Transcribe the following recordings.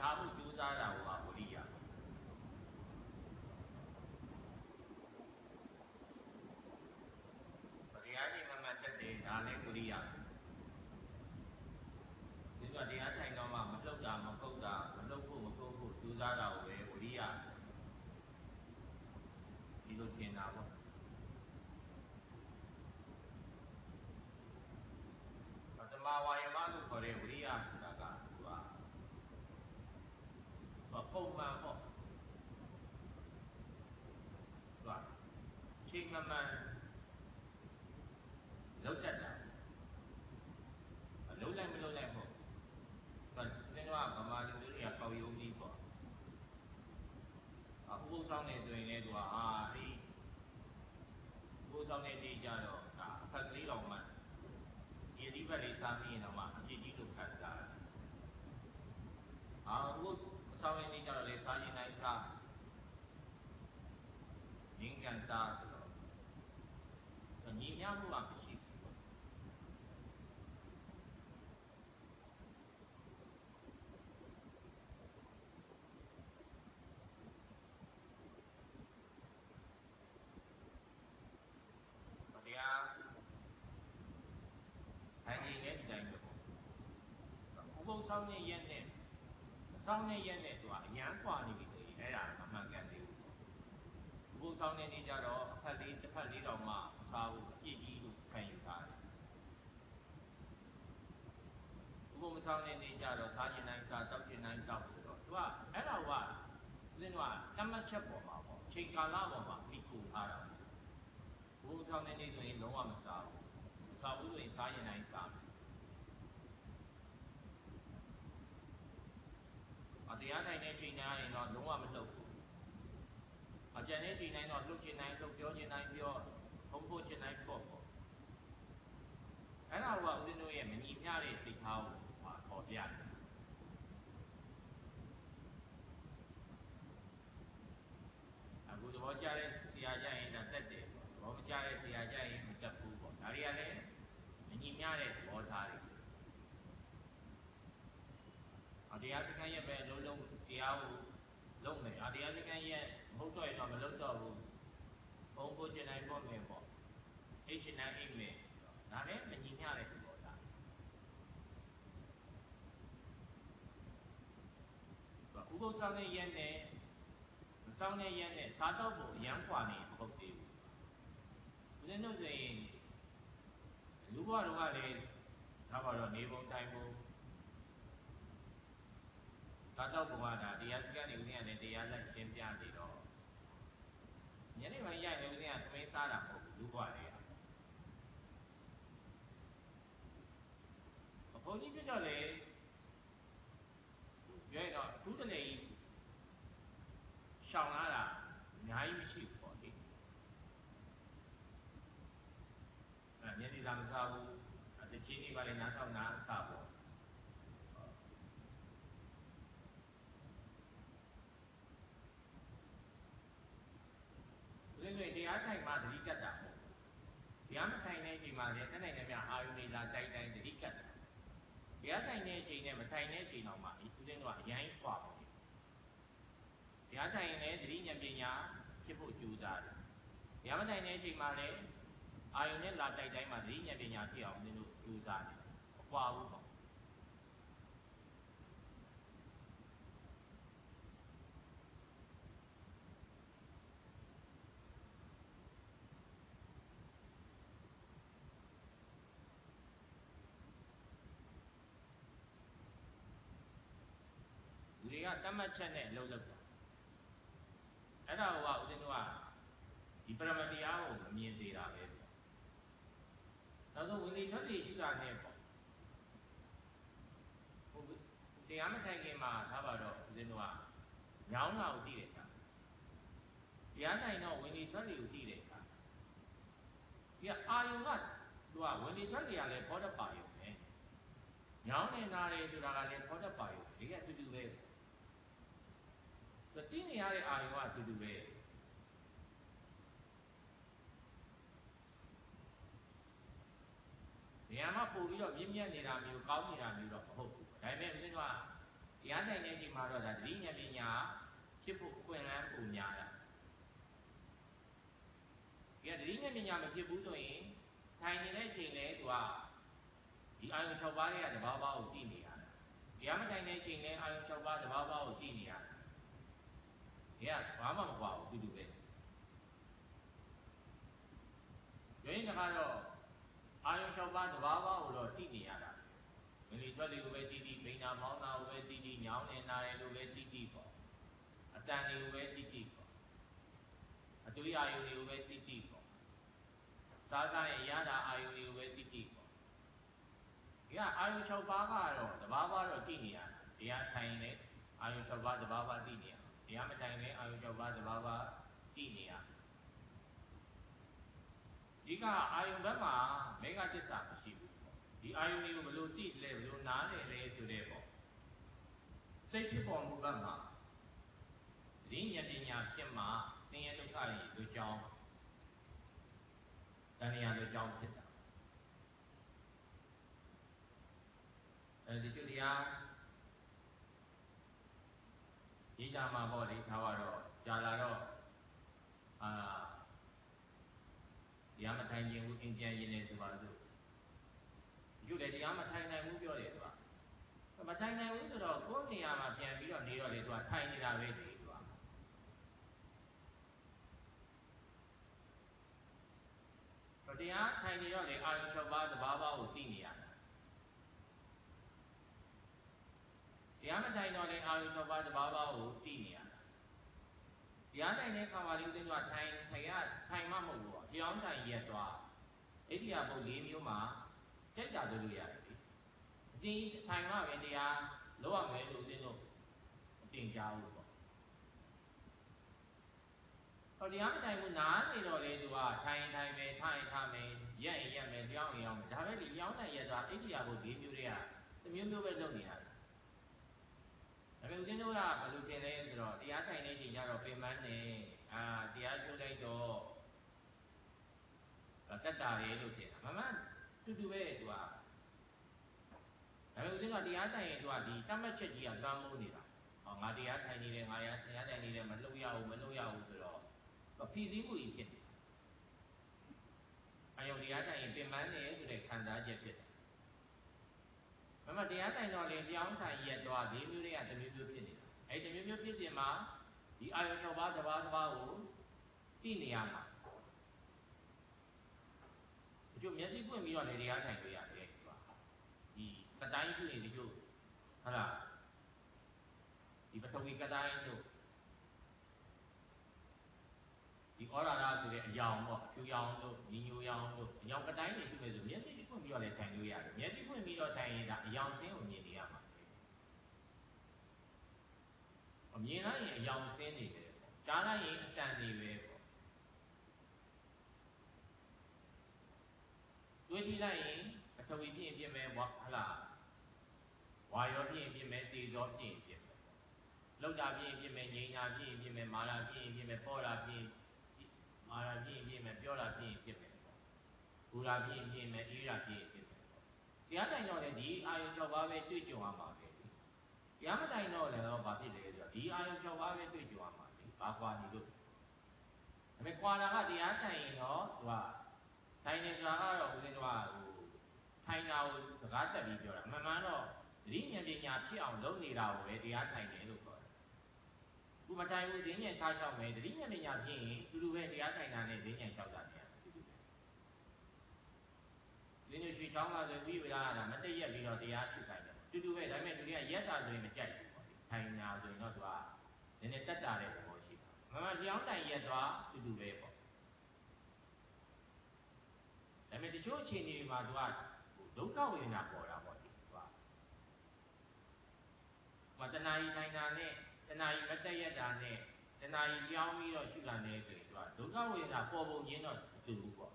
ထားဖို့ကြိုးစားတာကိုပါဝိရိယတရားရှင်မမှတ်တက်တယ်ဒါလည်းဝိရိယဒီကတရားထိုင်တော့မှမလှုပ်တာမပုတ်တာမလှုပ်ဖို့မပုတ်ဖို့ကြိုးစားတာကိုပဲဝိရိယဒီလိုထင်တာပေါ့သမာဝါယမလို့ခေါ်တဲ့ဝိရိယဆိုတာကသူကပုံမှန်ပေါ့သူကချိန် မှန်မှန်လောက်တတ်တာအလုံးလိုက်မလုံးလိုက်ပေါ့ဒါသင်တို့ကဗမာလူမျိုးတွေကပေါယုံကြီးပေါ့အဥပုသ်ဆောင်နေဆိုရင်လည်းသူကအာဒီဥပုသ်ဆောင်နေနေကြတော့ဒါအဖက်ကလေးတော်မှဒီအဓိပ္ပာယ်လေးစားမိရင်တော့မှအပြစ်ကြီးလို့ခံစားတယ်အာဥပုသ်ဆောင်နေနေကြတော့လေစားရင်တိုင်းစားငင်းကန်စား ဆိုတော့ညီမျှမှုကမရှိဘူးတရားထိုင်နေတဲ့အတိုင်းပဲပေါ့ဥပုသ်ဆောင်နေရဲ့နဲ့အဆောင်နေရဲ့နဲ့သူကအရန်ခွာနေပြီလေအဲ့ဒါမမှန်ကန်သေးဘူးဥပုသ်ဆောင်နေနေကြတော့အဖက်လေးတစ်ဖက်လေးတောင်မှအစားဘူးအပြည့်ကြီးလို့ခံယူထားတယ်ဥပုသ် ဆောင်နေနေကြတော့စားကျင်တိုင်းစားတောက်ကျင်တိုင်းတောက်ဆိုတော့သူကအဲ့ဒါကဦးဇင်းတို့ကတမတ်ချက်ပေါ်မှာပေါ့ချိန်ကာလပေါ်မှာမိကူထားတာဘုရားနဲ့နေဆိုရင်လုံးဝမစားဘူးမစားဘူးဆိုရင်စားရင်တိုင်းစားမယ်အတရားတိုင်းနဲ့ချိန်တိုင်းရင်တော့လုံးဝမလှုပ်ဘူးအကြံနဲ့ချိန်တိုင်းတော့လှုပ်ချင်တိုင်းလှုပ်ပြောချင်တိုင်းပြောဖုံးဖို့ချင်တိုင်းပေါ့ပေါ့အဲ့ဒါကဦးဇင်းတို့ရဲ့မညီမျှတဲ့စိတ်ထားကိုပေါ်ပြတယ်အခုသ ဘောကျတဲ့ဆရာကြရင်ဒါတက်တယ်ပေါ့သဘောမကျတဲ့ဆရာကြရင်မတက်ဘူးပေါ့ဒါတွေကလည်းမညီမျှတဲ့သဘောထားတွေအတရားစခန်းရဲ့ပဲလုံးလုံးတရားကိုလုံးမယ်အတရားစခန်းရဲ့မဟုတ်တော့ရင်တော့မလုံးတော့ဘူးဘုံကိုကျင်နိုင်ပေါ့မယ်ပေါ့အိတ်ချင်နိုင်အိတ်မယ်ဒါလည်းမညီမျှတဲ့သဘောထားဥပုသ်ဆောင်တဲ့ရက်နဲ့ စောင်းတဲ့ရက်နဲ့စားတော့ပုံရမ်းခွာနေမဟုတ်သေးဘူးဦးဇင်းတို့ဆိုရင်လူဘွားတို့ကလည်းဒါပါတော့နေပုံတိုင်းပုံသာတော့ဘုရားဒါတရားစကားတွေဦးဇင်းကလည်းတရားလက်ရှင်းပြနေတော့ညနေပိုင်းရိုက်လည်းဦးဇင်းကသမင်းစားတာမဟုတ်ဘူးလူဘွားတွေကအဖုန်ကြီးပြတော့လည်း ရှောင်လာတာအများကြီးမရှိဘူးပေါ့လေအဲညနေသာမစားဘူးတချင်းနေပါလေနားတော့နားအစားပေါ့ဒီလိုတရားထိုင်မှသတိကတ်တာပေါ့တရားမထိုင်တဲ့အချိန်မှာလည်းတနိုင်တဲ့မြအာယုန်တွေလာတိုက်တိုင်းသတိကတ်တာတရားထိုင်တဲ့အချိန်နဲ့မထိုင်တဲ့အချိန်တော့မှဦးဇင်းတို့ကအရင်ခွာပါ ဘူးတရားထိုင်ရင်လည်းသတိဉာဏ်ပညာဖြစ်ဖို့ကြိုးစားတယ်တရားမထိုင်တဲ့အချိန်မှာလည်းအာယုန်နဲ့လာတိုက်တိုင်းမှာသတိဉာဏ်ပညာဖြစ်အောင်ဦးဇင်းတို့ကြိုးစားတယ်အကွာဘူးပေါ့လူတွေကတတ်မှတ်ချက်နဲ့အလုပ်လုပ်တာ အဲ့ဒါကဦးဇင်းတို့ကဒီပရမတရားကိုမမြင်သေးတာပဲနောက်ဆုံးဝင်လေထွက်လေရှိတာနဲ့ပေါ့ဟိုတရားမထိုင်ခင်မှာထားပါတော့ဦးဇင်းတို့ကညောင်းတာကိုသိတယ်ကြာတရားထိုင်တော့ဝင်လေထွက်လေကိုသိတယ်ကြာဒီအာယုံကသူကဝင်လေထွက်လေကလည်းဘောဓပါယုံပဲညောင်းနေတာတွေဆိုတာကလည်းဘောဓပါယုံဒီကအတူတူပဲသူသိနေရ တဲ့အာယုံကအတူတူပဲနေရာမှာပို့ပြီးတော့မြင့်မြတ်နေတာမျိုးကောင်းနေတာမျိုးတော့မဟုတ်ဘူးဒါပေမဲ့ဦးဇင်းကတရားထိုင်တဲ့အချိန်မှာတော့ဒါတတိညာပညာဖြစ်ဖို့အခွင့်အလမ်းပုံများတာဒီကတတိညာပညာမဖြစ်ဘူးဆိုရင်ထိုင်နေတဲ့အချိန်လဲသူကဒီအာယုံ6ပါးရဲ့တဘာဝကိုသိနေရတာတရားမထိုင်တဲ့အချိန်လဲအာယုံ6ပါးတဘာဝကိုသိနေရတာ ဒီကဘာမှမကွာဘူးတူတူပဲရင်းတခါတော့အာယုံ6ပါးတဘာဝကိုတော့သိနေရတာမလီထွက်လေးကိုပဲတည်တည်မိန်နာမောင်းတာကိုပဲတည်တည်ညောင်းနေတာလေလို့ပဲတည်တည်ပေါ့အတန်လေးကိုပဲတည်တည်ပေါ့အတူအာယုံတွေကိုပဲတည်တည်ပေါ့စားစားရဲ့ရတာအာယုံတွေကိုပဲတည်တည်ပေါ့ဒီကအာယုံ6ပါးကတော့တဘာဝတော့တည်နေရတာတရားထိုင်လေအာယုံ6ပါးတဘာဝတည်နေရ တရားမထိုင်လေအာယုံ6ပါးတဘာဝတည်နေရဒီကအာယုံဘက်မှာမေဃတစ္ဆာမရှိဘူးဒီအာယုန်တွေကိုဘယ်လိုသိလဲဘယ်လိုနားလည်လဲဆိုတဲ့ပေါ့စိတ်ဖြစ်ပေါ်မှုဘက်မှာရင်းဉာဏ်ပညာဖြစ်မှဆင်းရဲဒုက္ခတွေလူကြောင်းတဏှာလူကြောင်းဖြစ်တာအဲဒီကျတရား ရေးကြမှာပေါ့လေထားတော့ကြာလာတော့အာတရားမထိုင်ခြင်းဘူးအင်ကြံရင်လည်းဆိုပါစို့ကျုပ်လည်းတရားမထိုင်နိုင်ဘူးပြောတယ်သူကမထိုင်နိုင်ဘူးဆိုတော့ကိုယ်နေရာမှာပြန်ပြီးတော့နေတော့လေသူကထိုင်နေတာပဲလေသူကတရားထိုင်နေတော့လေအာယု၆ပါးသဘာဝကိုသိနေရ တာတရားမထိုင်တော့လေအာယု၆ပါးသဘာဝကိုသိနေရတာတရားထိုင်တဲ့ခါမှာလေးဦးသိန်းကထိုင်ထိုင်ရထိုင်မှမဟုတ်ဘူး။ကြောင်းထိုင်ရက်သွားဣတိယဘုတ်၄မျိုးမှာကြိုက်တာလုပ်လို့ရတယ်လေအတင်းထိုင်မှပဲတရားလောက်ရမယ်လို့သိလို့အတင်ကြဘူးပေါ့ဟောတရားမတိုင်ဘူးနားနေတော့လေသူကထိုင်ထိုင်မယ်ထိုင်ထိုင်မယ်ရက်ရင်ရက်မယ်ကြောင်းရင်ကြောင်းမယ်ဒါပဲလေကြောင်းတိုင်ရက်သွားအိဋ္ဌိယဘုဒီမျိုးတွေကတစ်မျိုးမျိုးပဲလုပ်နေရတယ် ဒါပေမဲ့ဦးဇင်းတို့ကဘယ်လိုထင်လဲဆိုတော့တရားထိုင်နေချိန်ကျတော့ပြင်ပန်းနေအာတရားကျိုးလိုက်တော့တက်တာလေလို့ထင်တာမမတူတူပဲသူကဒါပေမဲ့ဦးဇင်းကတရားတိုင်ရင်သူကဒီတတ်မှတ်ချက်ကြီးကလွမ်းမိုးနေတာဟောငါတရားထိုင်နေတယ်ငါရတရားတိုင်နေတယ်မလုပ်ရဘူးမလုပ်ရဘူးဆိုတော့ဖြည့်စည်းမှုကြီးဖြစ်တယ်အယုံတရားတိုင်ရင်ပင်ပန်းနေဆိုတဲ့ခံစားချက်ဖြစ်တယ် မမတရားတိုင်တော့လေပြောင်းထိုင်ရက်တော့ဒီမျိုးတွေကတမျိုးမျိုးဖြစ်နေတာအဲ့ဒီမျိုးမျိုးဖြစ်စဉ်မှာဒီအာယုံ၆ပါးတစ်ပါးတစ်ပါးကိုသိနေရမှာကျို့မျက်စိပွင့်ပြီးတော့လေတရားထိုင်လို့ရတယ်ဒီပါဒီကတိုင်းပြုရင်ဒီကျို့ဟုတ်လားဒီပထဝီကတိုင်းတို့ဒီဩရာရဆိုတဲ့အယောင်ပေါ့အဖြူရောင်တို့ညီညိုရောင်တို့အယောင်ကတိုင်းတွေရှိမယ်ဆိုမျက်စိ ပွင့်ပြီးတော့လေထိုင်လို့ရတယ်မျက်စိပွင့်ပြီးတော့ထိုင်ရင်ဒါအယောင်စင်းကိုမြင်နေရမှာအမြင်လိုက်ရင်အယောင်စင်းနေတယ်ပေါ့ကြားလိုက်ရင်အတန်နေပဲပေါ့တွေးကြည့်လိုက်ရင်အထဝီဖြစ်ရင်ဖြစ်မယ်ဟလားဝါရောဖြစ်ရင်ဖြစ်မယ်တေဇောဖြစ်ရင်ဖြစ်မယ်လောက်တာဖြစ်ရင်ဖြစ်မယ်ငြိမ်းတာဖြစ်ရင်ဖြစ်မယ်မာတာဖြစ်ရင်ဖြစ်မယ်ပေါ်တာဖြစ်ရင်မာတာဖြစ်ရင်ဖြစ်မယ်ပြောတာဖြစ်ရင်ဖြစ်မယ် ဂူရာပြည့်ပြည့်မယ်အေးရာပြည့်ပြည့်မယ်တရားတိုင်တော့လည်းဒီအာယုံကြောက်ပါပဲတွေ့ကြုံရမှာပဲတရားမတိုင်တော့လည်းတော့ဘာဖြစ်လဲဆိုတော့ဒီအာယုံကြောက်ပါပဲတွေ့ကြုံရမှာလေဘာကွာနေလို့ဒါပေမဲ့ကွာတာကတရားတိုင်ရင်တော့သူကတိုင်နေတာကတော့ဦးဇင်းတို့ကဟိုထိုင်တာကိုစကားတက်ပြီးပြောတာမှန်မှန်တော့သတိဉာဏ်ပညာဖြစ်အောင်လုပ်နေတာကိုပဲတရားထိုင်တယ်လို့ခေါ်တယ်ခုမတိုင်ဘူးဈဉ္ဉံထားချောက်မယ်သတိဉာဏ်ပညာဖြစ်ရင်သူတို့ပဲတရားထိုင်တာနဲ့ဈဉ္ဉံချောက်တာပဲ လိုရွှေချောင်းလာဆိုပြီးဝိရာတာမတည့်ရက်ပြီးတော့တရားရှုခိုင်းတယ်။တူတူပဲဒါပေမဲ့သူတွေကရက်တာဆိုရင်မကြိုက်ဘူးပေါ့လေ။ထိုင်တာဆိုရင်တော့သူကနည်းနည်းတက်တာတဲ့သဘောရှိတာ။မမလျောင်းတိုင်ရက်သွားတူတူပဲပေါ့ဒါပေမဲ့တချို့အခြေအနေတွေမှာသူကဒုက္ခဝေဒနာပေါ်တာပေါ့ဒီသူကမတဏှာကြီးထိုင်တာနဲ့တဏှာကြီးမတက်ရက်တာနဲ့တဏှာကြီးကြောင်းပြီးတော့ရှုတာနဲ့ဆိုရင်သူကဒုက္ခဝေဒနာပေါ်ပုံချင်းတော့အတူတူပေါ့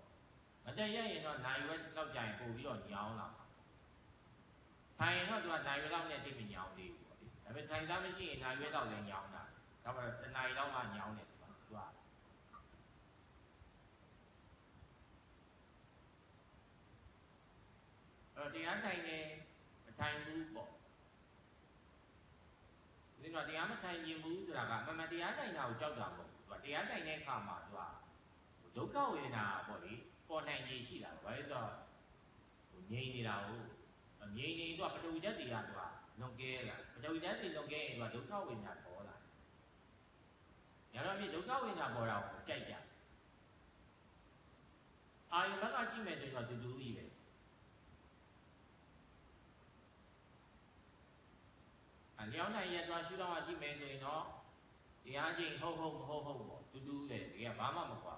မတက်ရက်ရင်တော့နိုင်ဝက်လောက်ကြရင်ပို့ပြီးတော့ညောင်းလာမှာထိုင်ရင်တော့သူကနိုင်ဝက်လောက်နဲ့တိတ်မညောင်းသေးဘူးပေါ့ဒီဒါပေမဲ့ထိုင်စားမရှိရင်နိုင်ဝက်လောက်လည်းညောင်းတာဒါပေမဲ့တဏှာကြီးလောက်မှညောင်းတယ်သူကသူကအဲ့တော့တရားထိုင်နေမထိုင်ဘူးပေါ့ကတရားမထိုင်ခြင်းဘူးဆိုတာကအမှန်တရားထိုင်တာကိုကြောက်တာမဟုတ်ဘူးသူကတရားထိုင်တဲ့အခါမှာသူကဒုက္ခဝေဒနာပေါ့လေ ပေါ်နိုင်ခြင်းရှိတာဘာလို့ဆိုတော့ဟိုငြိမ်နေတာကိုငြိမ်နေတော့ပထဝီဓာတ်တွေကသူကလွန်ကဲလာပထဝီဓာတ်တွေလွန်ကဲရင်သူကဒုက္ခဝေဒနာပေါ်လာရတော့မြေဒုက္ခဝေဒနာပေါ်တာကိုကြိုက်ကြအာယုဘက်ကကြည့်မယ်ဆိုတော့တူတူကြီးပဲအလျောင်းနိုင်ရသွားရှုတော့ကြည့်မယ်ဆိုရင်တော့တရားချင်းဟုတ်ဟုတ်မဟုတ်ဟုတ်ပေါ့တူတူလေတကယ်ဘာမှမကွာ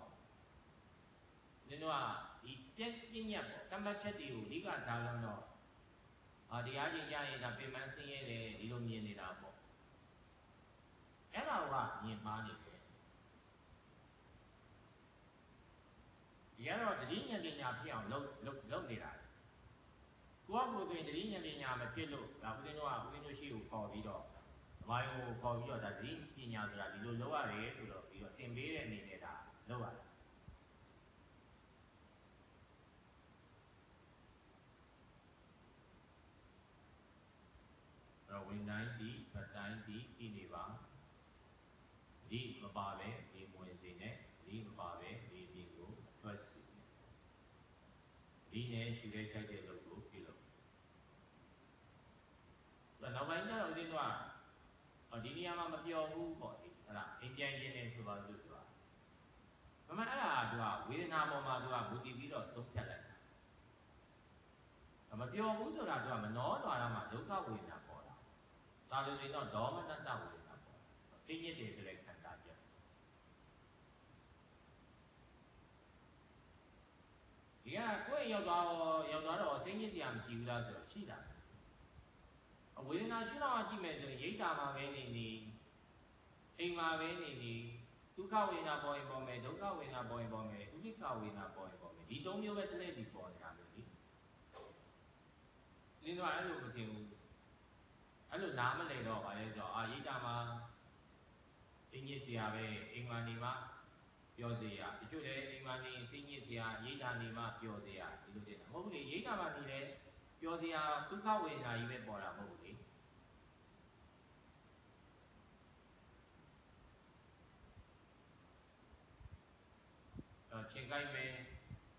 ဘူးနင်တို့ကဒီပြက်ပြညက်ပေါ့တမ္ပချက်တွေကိုအဓိကထားလို့တော့အာတရားချင်းရရင်ဒါပြင်ပန်းဆင်းရဲတယ်ဒီလိုမြင်နေတာပေါ့အဲ့ဒါကမြင်မှားနေတယ်ဒီကတော့တတိဉာဏ်ပညာဖြစ်အောင်လုပ်လုပ်လုပ်နေတာကိုယ့်ကိုယ်ဆိုရင်တတိဉာဏ်ပညာမဖြစ်လို့ဒါဦးဇင်းတို့ကဦးဇင်းတို့ရှိကိုခေါ်ပြီးတော့ဘာကိုခေါ်ပြီးတော့ဒါတတိပညာဆိုတာဒီလိုလုပ်ရတယ်ဆိုတော့ပြီးတော့သင်ပေးတဲ့အနေနဲ့ဒါလုပ်ရတယ်တော့ဝင်တိုင်းဒီဖ တ်တိုင်းဒီဤနေပါဒီမပါပဲဒီမဝင်စေနဲ့ဒီမပါပဲဒီဒီကိုထွက်စီဒီနဲ့ရှိတဲ့ဆိုင်တဲ့လုပ်ကိုပြုလုပ်ဒါနောက်ပိုင်းကျတော့ဦးဇင်းတို့ကဒီနေရာမှာမပြောဘူးပေါ့ဒီဟလားအင်ကြိုင်ရင်းနေဆိုပါလို့ဆိုတာမမအဲ့ဒါကသူကဝေဒနာပေါ်မှာသူကဘူတည်ပြီးတော့ဆုံးဖြတ်လိုက်တာမပြောဘူးဆိုတာသူကမနှောသွားတာမှဒုက္ခဝေဒနာပေါ်တာ ဒါလိုဆိုတော့ဒေါမနတဝေဒနာပေါ်တာစိတ်ညစ်တယ်ဆိုတဲ့ခန္ဓာချက်ဒီကကိုယ့်ရောက်သွားရောက်သွားတော့စိတ်ညစ်စရာမရှိဘူးလားဆိုတော့ရှိတာဝေဒနာရှိတော့ကြည့်မယ်ဆိုရင်ရိတ်တာမှာပဲနေနေအိမ်မှာပဲနေနေဒုက္ခဝေဒနာပေါ်ရင်ပေါ်မယ်ဒုက္ခဝေဒနာပေါ်ရင်ပေါ်မယ်ဥပိ္ပခဝေဒနာပေါ်ရင်ပေါ်မယ်ဒီသုံးမျိုးပဲတစ်လက်စီပေါ်နေတာမျိုးလေလင်းတော့အဲ့လိုမထင်ဘူး အဲ့လိုနားမလည်တော့ပါလေဆိုတော့အာရိတ်တာမှာစိတ်ညစ်စရာပဲအိမ်မှာနေမှာပြောစေရတချို့လည်းအိမ်မှာနေစိတ်ညစ်စရာရိတ်တာနေမှာပြောစေရဒီလိုတင်တာမဟုတ်ဘူးလေရိတ်တာမှာနေတယ်ပြောစရာဒုက္ခဝေဒနာကြီးပဲပေါ်တာမဟုတ်ဘူးလေတော့ချိန်ကိုက်မယ်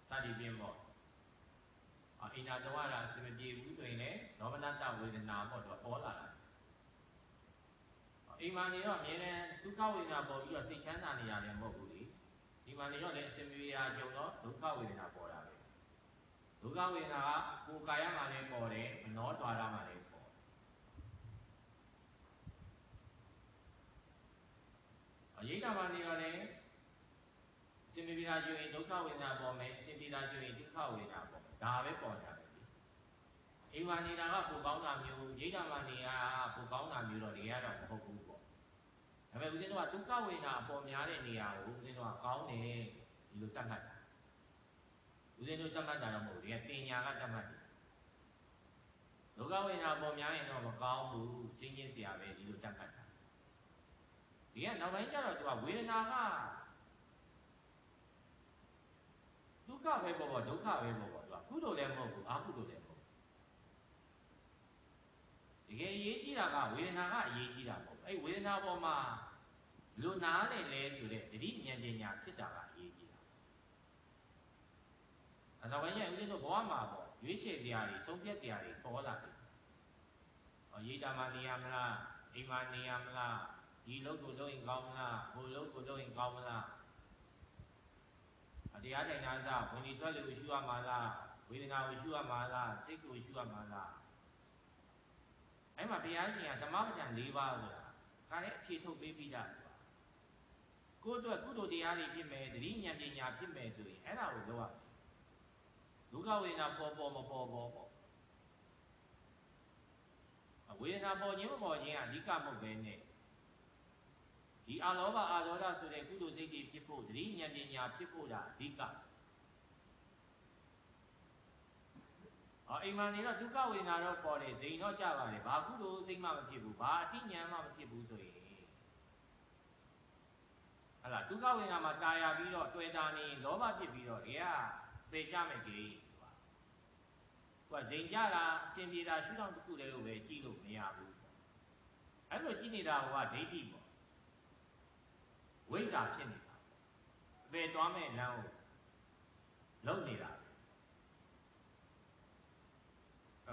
စသည်ဖြင့်ပေါ့ အအိနာတဝရအစမပြေဘူးဆိုရင်လည်းဒေါမနတဝေဒနာပေါ့တော့ပေါ်လာတာအိမ်မှာနေတော့အမြဲတမ်းဒုက္ခဝေဒနာပေါ်ပြီးတော့စိတ်ချမ်းသာနေရတယ်မဟုတ်ဘူးလေဒီမှာနေတော့လည်းအစမပြေရာကြုံတော့ဒုက္ခဝေဒနာပေါ်တာပဲဒုက္ခဝေဒနာကကိုယ်ကာယမှာလည်းပေါ်တယ်မနောတွာရမှာလည်းပေါ်အရေးတာမှာနေတော့လည်းအစဉ်ပြေတာကျွရင်ဒုက္ခဝေဒနာပေါ်မယ်အစဉ်ပြေတာကျွရင်ဒုက္ခဝေဒနာပေါ် ဒါပဲပေါ်ကြတယ်ဒီအိမ်မှာနေတာကပူကောင်းတာမျိုးရိတ်တာမှာနေတာပူကောင်းတာမျိုးတော့တကယ်တော့မဟုတ်ဘူးပေါ့ဒါပေမဲ့ဦးဇင်းတို့ကဒုက္ခဝေဒနာပေါ်များတဲ့နေရာကိုဦးဇင်းတို့ကကောင်းတယ်ဒီလိုတတ်မှတ်တာဦးဇင်းတို့တတ်မှတ်တာတော့မဟုတ်ဘူးဒီကတင်ညာကတတ်မှတ်တယ်ဒုက္ခဝေဒနာပေါ်များရင်တော့မကောင်းဘူးချင်းချင်းစရာပဲဒီလိုတတ်မှတ်တာဒီကနောက်ပိုင်းကျတော့သူကဝေဒနာကဒု က္ခပဲပေါ့ပေါ့ဒုက္ခပဲပေါ့ပေါ့သူကကုသိုလ်လည်းမဟုတ်ဘူးအကုသိုလ်လည်းမဟုတ်တကယ်အရေးကြီးတာကဝေဒနာကအရေးကြီးတာပေါ့အဲ့ဝေဒနာပေါ်မှာလူနာနဲ့လဲဆိုတဲ့တတိဉာဏ်ပညာဖြစ်တာကအရေးကြီးတာအဲတော့ဘယ်ရဲ့ဦးဇင်းတို့ဘဝမှာပေါ့ရွေးချယ်စရာတွေဆုံးဖြတ်စရာတွေပေါ်လာတယ်။အော်ရေးတာမှနေရမလားအိမ်မှာနေရမလားဒီလုပ်ကိုလုပ်ရင်ကောင်းမလားဟိုလုပ်ကိုလုပ်ရင်ကောင်းမလား တရားထိုင်တာစဝင်ဒီထွက်လို့ရှုရမှာလားဝေဒနာကိုရှုရမှာလားစိတ်ကိုရှုရမှာလားအဲ့မှာတရားရှင်ကဓမ္မပဒံ၄ပါးဆိုတာခါနဲ့အဖြေထုတ်ပေးပြီးတာကိုယ့်အတွက်ကုသိုလ်တရားတွေဖြစ်မယ်သတိဉာဏ်ပညာဖြစ်မယ်ဆိုရင်အဲ့ဒါကိုလုပ်ရမယ်ဒုက္ခဝေဒနာပေါ်ပေါ်မပေါ်ပေါ်ပေါ့ဝေဒနာပေါ်ခြင်းမပေါ်ခြင်းကအဓိကမဟုတ်ပဲနဲ့ ဒီအာလောဘအာဒေါသဆိုတဲ့ကုသိုလ်စိတ်တွေဖြစ်ဖို့သတိဉာဏ်ပညာဖြစ်ဖို့ဒါအဓိကအော်အိမ်မှာနေတော့ဒုက္ခဝေဒနာတော့ပေါ်တယ်ဇိမ်တော့ကြပါတယ်ဘာကုသိုလ်စိတ်မှမဖြစ်ဘူးဘာအတိညာမှမဖြစ်ဘူးဆိုရင်ဟလာဒုက္ခဝေဒနာမှာတာယာပြီးတော့တွေ့တာနေလောဘဖြစ်ပြီးတော့ဒီကပေကြမယ်ကြီးသူကဇိမ်ကြတာအစဉ်ပြေတာရှုထောင့်တစ်ခုတည်းကိုပဲကြည့်လို့မရဘူးအဲ့လိုကြည့်နေတာကဒိဋ္ဌိပေါ့ ဝိဇ္ဇာဖြစ်နေတာအပေသွားမဲ့လမ်းကိုလုံနေတာ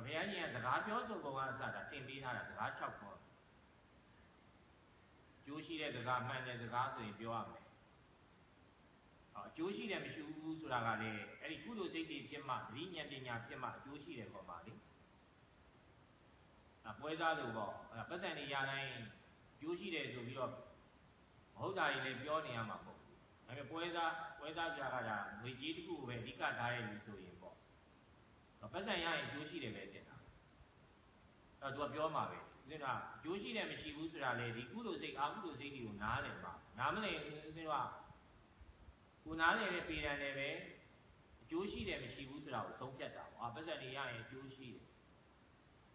ဘုရားကြီးကစကားပြောဆိုပုံကအစတာတင်ပေးထားတာစကား6ခေါ်ကျိုးရှိတဲ့စကားမှန်တဲ့စကားဆိုရင်ပြောရမယ်အကျိုးရှိတယ်မရှိဘူးဆိုတာကလည်းအဲ့ဒီကုသိုလ်စိတ်တွေဖြစ်မှသတိဉာဏ်ပညာဖြစ်မှအကျိုးရှိတယ်ပေါ်မှာလေအပွဲစားလို့ပေါ့အဲ့ပတ်စံနေရတိုင်းကျိုးရှိတယ်ဆိုပြီးတော့ မဟုတ်တာတွေလည်းပြောနေရမှာပေါ့ဒါပေမဲ့ပွဲစားပွဲစားကြတာကငွေကြီးတစ်ခုပဲအဓိကထားရလို့ဆိုရင်ပေါ့ပတ်စံရရင်ကျိုးရှိတယ်ပဲတင်တာအဲ့တော့သူကပြောမှာပဲဦးဇင်းကအကျိုးရှိတယ်မရှိဘူးဆိုတာလေဒီကုသိုလ်စိတ်အာကုသိုလ်စိတ်တွေကိုနားလည်မှာနားမလည်ဦးဇင်းကကိုနားလည်တဲ့ပေရန်လည်းပဲအကျိုးရှိတယ်မရှိဘူးဆိုတာကိုဆုံးဖြတ်တာပေါ့အာပတ်စံနေရရင်အကျိုးရှိတယ်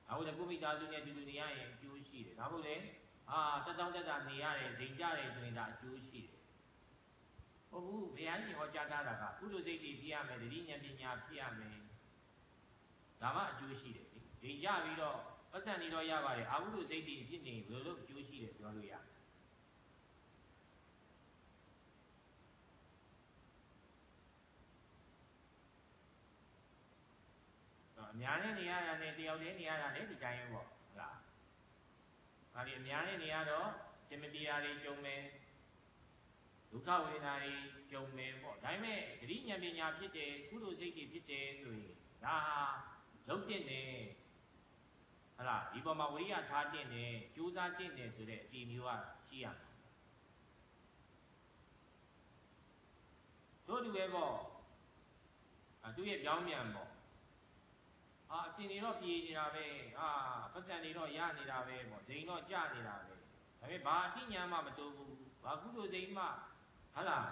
ဒါဟုတ်တယ်ကိုမိသားစုနဲ့တူတူနေရရင်အကျိုးရှိတယ်ဒါဟုတ်လေ အာတက်တောင်းတက်တာနေရတယ်ဇိမ်ကြတယ်ဆိုရင်ဒါအကျိုးရှိတယ်ဟုတ်ဘူးဘုရားရှင်ဟောကြားထားတာကကုသိုလ်စိတ်တွေဖြစ်ရမယ်တတိဉာဏ်ပညာဖြစ်ရမယ်ဒါမှအကျိုးရှိတယ်လေဇိမ်ကြပြီးတော့ပတ်စံနေတော့ရပါတယ်အာဟုတုစိတ်တွေဖြစ်နေဘယ်လိုလုပ်အကျိုးရှိတယ်ပြောလို့ရတယ်အများနဲ့နေရတာနဲ့တယောက်တည်းနေရတာလည်းဒီတိုင်းပဲပေါ့ ဟုတ်လား။ဒါဒီအများနဲ့နေရတော့စင်မပြေတာတွေကြုံမယ်ဒုက္ခဝေဒနာတွေကြုံမယ်ပေါ့။ဒါပေမဲ့ဂရိဉာဏ်ပညာဖြစ်တယ်ကုသိုလ်စိတ်တွေဖြစ်တယ်ဆိုရင်ဒါဟာလုံးတင်တယ်ဟုတ်လားဒီပေါ်မှာဝိရိယထားတင်တယ်ကြိုးစားတင်တယ်ဆိုတဲ့အတီမျိုးကရှိရမှာတို့တူပဲပေါ့အသူရဲ့ပြောင်းပြန်ပေါ့ အာအစင်တွေတော့ပြေနေတာပဲအာပတ်စံတွေတော့ရနေတာပဲပေါ့ဇိမ်တော့ကြနေတာပဲဒါပေမဲ့ဘာအတိညာမှမတိုးဘူးဘာကုသိုလ်ဇိမ်မှဟာလား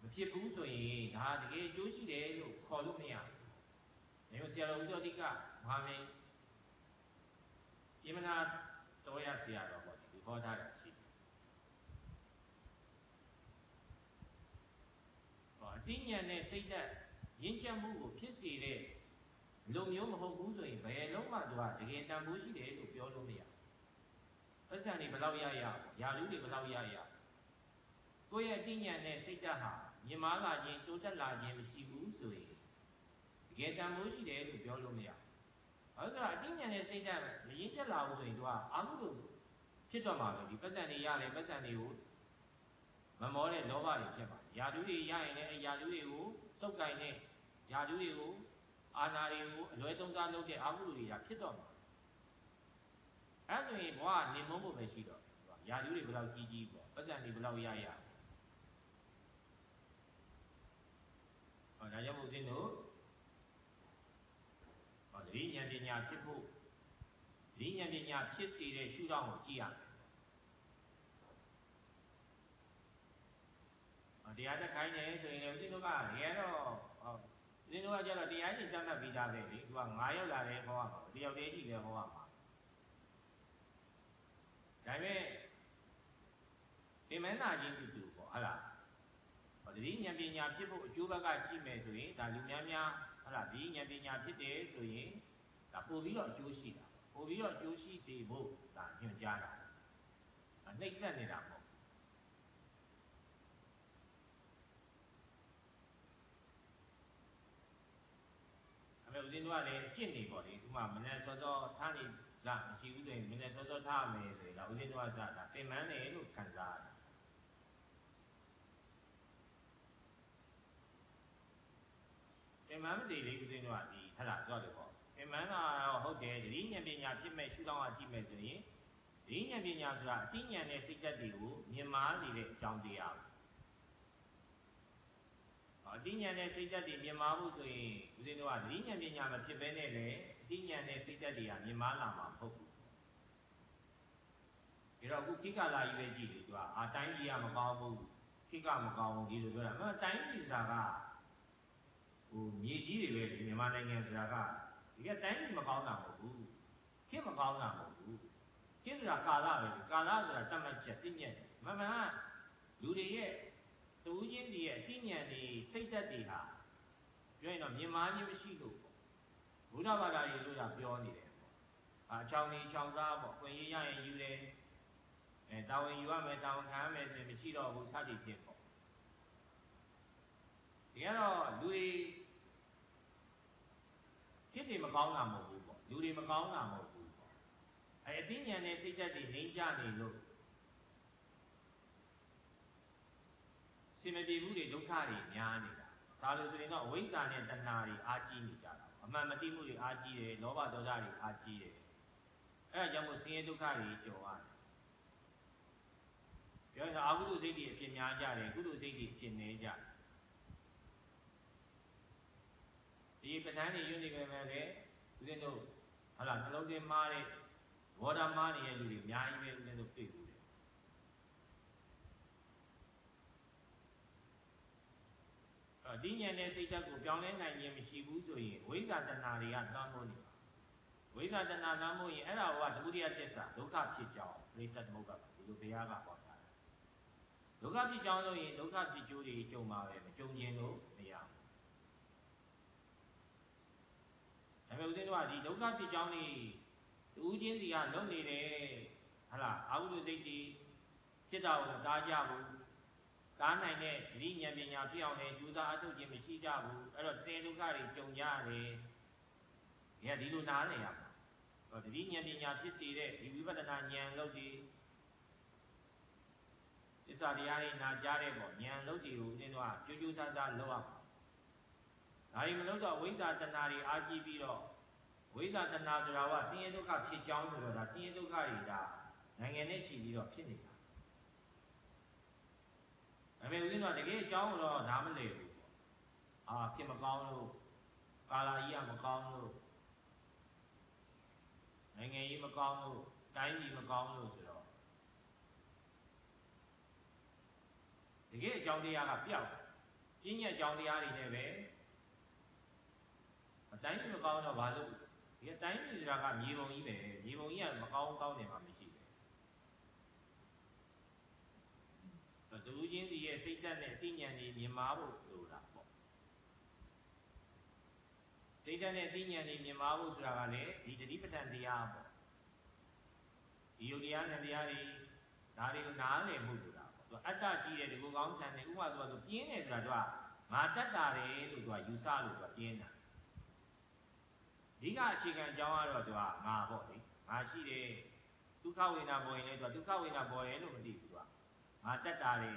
မဖြစ်ဘူးဆိုရင်ဒါတကယ်အကျိုးရှိတယ်လို့ခေါ်လို့မရဘူးဒါပေမဲ့ဆရာတော်ဦးဇောတိကမဟာမင်းပြမနာတော်ရဆရာတော်ပေါ့ဒီခေါ်ထားတာရှိတယ်ဟောအတိညာနဲ့စိတ်ဓာတ် ရင့်ကျက်မှုကိုဖြစ်စေတဲ့လူမျိုးမဟုတ်ဘူးဆိုရင်ဘယ်လုံးမှသူကတကယ်တန်ဖိုးရှိတယ်လို့ပြောလို့မရဘူးပတ်စံတွေဘယ်လောက်ရရရာလူတွေဘယ်လောက်ရရကိုယ့်ရဲ့အတိညာနဲ့စိတ်ဓာတ်ဟာမြင်မာလာခြင်းတိုးတက်လာခြင်းမရှိဘူးဆိုရင်တကယ်တန်ဖိုးရှိတယ်လို့ပြောလို့မရဘူးအဲဒါအတိညာနဲ့စိတ်ဓာတ်မရင့်ကျက်လာဘူးဆိုရင်သူကအာဟုလို့ဖြစ်တော့မှာပဲဒီပတ်စံတွေရတယ်ပတ်စံတွေကိုမမောတဲ့လောဘတွေဖြစ်ပါတယ်ယာတုတွေရရင်လည်းအဲယာတုတွေကိုစုပ်ကင်တဲ့ ယာတုတွေကိုအာနာတွေကိုအလွဲသုံးစားလုပ်တဲ့အာဟုလူတွေကဖြစ်တော့မှာအဲဆိုရင်ဘဝနေမုန်းဖို့ပဲရှိတော့ယာတုတွေဘယ်လောက်ကြီးကြီးပေါ့ပတ်စံတွေဘယ်လောက်ရရဟောဒါကြောင့်မို့ဦးဇင်းတို့ဟောတတိဉာဏ်ပညာဖြစ်ဖို့တတိဉာဏ်ပညာဖြစ်စေတဲ့ရှုထောင့်ကိုကြည့်ရမယ်တရားတက်ခိုင်းတယ်ဆိုရင်လည်းဦးဇင်းတို့ကတကယ်တော့ဦးဇ င်းတို့ကကျတော့တရားရှင်တတ်မှတ်ပြီးသားပဲလေသူက9ရောက်လာတယ်ဟောရမှာတယောက်တည်းရှိတယ်ဟောရမှာဒါပေမဲ့ဒီမင်းသားချင်းတူတူပေါ့ဟုတ်လားဟောဒီဉာဏ်ပညာဖြစ်ဖို့အကျိုးဘက်ကကြည့်မယ်ဆိုရင်ဒါလူများများဟုတ်လားဒီဉာဏ်ပညာဖြစ်တယ်ဆိုရင်ဒါပို့ပြီးတော့အကျိုးရှိတာပို့ပြီးတော့အကျိုးရှိစေဖို့ဒါညွှန်ကြားတာနှိမ့်ဆက်နေတာပေါ့ မဲ့ဦးဇင်းတို့ကလည်းအကျင့်နေပေါ့လေဥမာမနေ့စောစောထားနေကြမရှိဘူးဆိုရင်မနေ့စောစောထားမယ်ဆိုရင်ဒါဦးဇင်းတို့ကစတာပင်မတယ်လို့ခံစားရတယ်ပင်မမစီလေးဦးဇင်းတို့ကဒီဟဲ့လားကြောက်တယ်ပေါ့ပင်မကတော့ဟုတ်တယ်ဒီဉာဏ်ပညာဖြစ်မဲ့ရှုထောင့်ကကြည့်မယ်ဆိုရင်ဒီဉာဏ်ပညာဆိုတာအတိဉာဏ်နဲ့စိတ်ဓာတ်တွေကိုမြင်မာနေတဲ့အကြောင်းတရားအ တိညာနဲ့စိတ်ဓာတ်တွေမြင်မာဖို့ဆိုရင်ဦးဇင်းတို့ကသတိဉာဏ်ပညာမဖြစ်ဘဲနဲ့လေအတိညာနဲ့စိတ်ဓာတ်တွေကမြင်မာလာမှာမဟုတ်ဘူး။ဒါတော့အခုခိကလာကြီးပဲကြည့်လေသူကအာတိုင်းကြီးကမကောင်းဘူးခိကမကောင်းဘူးဒီလိုပြောတာ။အမှတိုင်းကြီးဆိုတာကဟိုမြေကြီးတွေပဲမြန်မာနိုင်ငံဆိုတာကဒီကတိုင်းကြီးမကောင်းတာမဟုတ်ဘူး။ခိမကောင်းတာမဟုတ်ဘူး။ခိဆိုတာကာလပဲကာလဆိုတာတတ်မှတ်ချက်ပြည့်ညက်မမှန်ကလူတွေရဲ့ တူးချင်းစီရဲ့အသိဉာဏ်တွေစိတ်ဓာတ်တွေဟာပြောရင်တော့မြင်မာခြင်းမရှိလို့ပေါ့ဘုရားဘာသာရေးလို့ကပြောနေတယ်ပေါ့အချောင်းလေးချောင်းစားပေါ့ခွင့်ရရရင်ယူတယ်အဲတာဝန်ယူရမယ်တာဝန်ခံရမယ်ဆိုရင်မရှိတော့ဘူးစသည်ဖြင့်ပေါ့ဒီကတော့လူတွေဖြစ်တယ်မကောင်းတာမဟုတ်ဘူးပေါ့လူတွေမကောင်းတာမဟုတ်ဘူးပေါ့အဲအသိဉာဏ်နဲ့စိတ်ဓာတ်တွေငြိမ်းချနေလို့ စင်မပြေဘူးတွေဒုက္ခတွေများနေတာဒါလို့ဆိုရင်တော့အဝိဇ္ဇာနဲ့တဏှာတွေအာကြီးနေကြတာအမှန်မသိမှုတွေအာကြီးတယ်လောဘဒေါသတွေအာကြီးတယ်အဲဒါကြောင့်မို့ဆင်းရဲဒုက္ခတွေကြော်ရတယ်ပြောရင်အကုသိုလ်စိတ်တွေအဖြစ်များကြတယ်ကုသိုလ်စိတ်တွေအဖြစ်နည်းကြတယ်ဒီပဋ္ဌာန်းတွေယွန်းနေပဲပဲလေဦးဇင်းတို့ဟာလာနှလုံးသွင်းမားတဲ့ဘောဓမားနေတဲ့လူတွေအများကြီးပဲဦးဇင်းတို့တွေ့ဘူးတယ် အဒီဉာဏ်နဲ့စိတ်ဓာတ်ကိုပြောင်းလဲနိုင်ခြင်းမရှိဘူးဆိုရင်ဝိဇ္ဇာတဏှာတွေကသွမ်းမိုးနေပါဝိဇ္ဇာတဏှာသွမ်းမိုးရင်အဲ့ဒါကဒုတိယသစ္စာဒုက္ခဖြစ်ကြောင်းပြိဿသမုပ္ပါဒီလိုဘုရားကဟောတာဒုက္ခဖြစ်ကြောင်းဆိုရင်ဒုက္ခဖြစ်ကျိုးတွေကြုံပါပဲမကြုံခြင်းလို့မရဘူးဒါပေမဲ့ဦးဇင်းတို့ကဒီဒုက္ခဖြစ်ကြောင်းနေတူးချင်းစီကလုံနေတယ်ဟလာအာဟုဒုစိတ်တွေဖြစ်တာကိုတားကြဘူး ကားနိုင်တဲ့ဒီဉာဏ်ပညာဖြစ်အောင်လည်းကြိုးစားအထုတ်ခြင်းမရှိကြဘူးအဲ့တော့စေဒုက္ခတွေကြုံကြရတယ်ဒီကဒီလိုနားနေရမှာဟောဒီဉာဏ်ပညာဖြစ်စေတဲ့ဒီဝိပဿနာဉာဏ်လို့ဒီသစ္စာတရားတွေနာကြားတဲ့ပေါ့ဉာဏ်လို့ဒီကိုဦးဇင်းတို့ကကြိုးကြိုးစားစားလုပ်ရမှာဒါရီမလို့တော့ဝိဇ္ဇာတဏှာတွေအာကြည့်ပြီးတော့ဝိဇ္ဇာတဏှာဆိုတာကဆင်းရဲဒုက္ခဖြစ်ကြောင်းဆိုတော့ဒါဆင်းရဲဒုက္ခတွေဒါနိုင်ငံနဲ့ချီပြီးတော့ဖြစ်နေတာ ဒါပေမဲ့ဦးဇင်းတို့ကတကယ်အကြောင်းကိုတော့နားမလည်ဘူးပေါ့အာဖြစ်မကောင်းလို့ကာလာကြီးကမကောင်းလို့နိုင်ငံကြီးမကောင်းလို့တိုင်းပြည်မကောင်းလို့ဆိုတော့တကယ်အကြောင်းတရားကပျောက်တယ်ပြင်းညက်အကြောင်းတရားတွေနဲ့ပဲအတိုင်းပြည်မကောင်းတော့ဘာလို့ဒီအတိုင်းပြည်ဆိုတာကမြေပုံကြီးပဲမြေပုံကြီးကမကောင်းကောင်းနေမှာမ ရှိဘူးတူချင်းစီရဲ့စိတ်ဓာတ်နဲ့အသိဉာဏ်တွေမြင်မာဖို့လိုတာပေါ့စိတ်ဓာတ်နဲ့အသိဉာဏ်တွေမြင်မာဖို့ဆိုတာကလည်းဒီတတိပဋ္ဌာန်တရားပေါ့ဒီယုတ်တရားနဲ့တရားတွေဒါတွေကိုနားလည်မှုလိုတာပေါ့သူအတ္တကြီးတဲ့ဒီကိုကောင်းဆန်တဲ့ဥပမာဆိုတော့ပြင်းတယ်ဆိုတာသူကငါတတ်တာတယ်လို့သူကယူဆလို့သူကပြင်းတာဒီကအခြေခံအကြောင်းကတော့သူကငါပေါ့လေငါရှိတယ်ဒုက္ခဝေဒနာပေါ်ရင်လည်းသူကဒုက္ခဝေဒနာပေါ်တယ်လို့မသိဘူးသူက ငါတက်တာလေ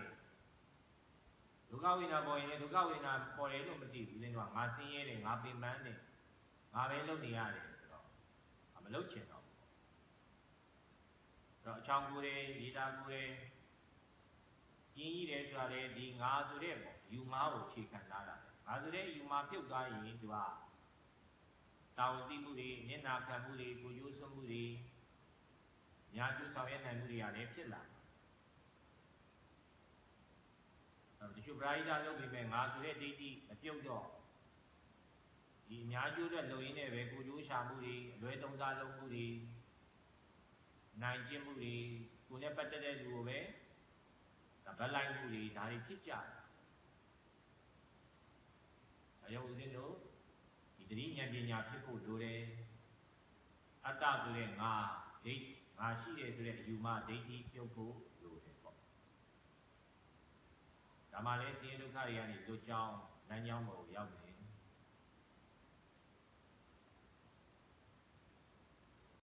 ဒုက္ခဝေဒနာပေါ်ရင်လည်းဒုက္ခဝေဒနာပေါ်တယ်လို့မသိဘူးလင်းတော့ငါဆင်းရဲတယ်ငါပင်ပန်းတယ်ငါပဲလုပ်နေရတယ်ဆိုတော့မလုပ်ချင်တော့ဘူးတော့အချောင်းကိုယ်တယ်ရေတာကိုယ်တယ်ကျင်းကြီးတယ်ဆိုတာလေဒီငါဆိုတဲ့ပေါ့ယူငါကိုခြေခံလာတာငါဆိုတဲ့ယူငါပြုတ်သွားရင်သူကတာဝန်သိမှုတွေမျက်နာခံမှုတွေကိုရိုးစွမှုတွေညာကျူးဆောင်ရနိုင်မှုတွေကလည်းဖြစ်လာတယ် တချို့ပရိဒါလုပ်ပြီးမဲ့ငါဆိုတဲ့ဒိဋ္ဌိမပြုတ်တော့ဒီအများကျိုးအတွက်လုံရင်းနဲ့ပဲကိုကျိုးရှာမှုတွေအလွဲသုံးစားလုပ်မှုတွေနိုင်ကျင့်မှုတွေကိုနဲ့ပတ်သက်တဲ့လူကိုပဲဗတ်လိုက်မှုတွေဒါတွေဖြစ်ကြတယ်အယုံဦးဇင်းတို့ဒီတတိဉာဏ်ပညာဖြစ်ဖို့လိုတယ်အတ္တဆိုတဲ့ငါဒိဋ္ဌငါရှိတယ်ဆိုတဲ့အယူမဒိဋ္ဌိပြုတ်ဖို့လိုတယ်ပေါ့ ဒါမှလည်းဆင်းရဲဒုက္ခတွေကနေလွတ်ကြောင်းလမ်းကြောင်းပေါ်ရောက်နေ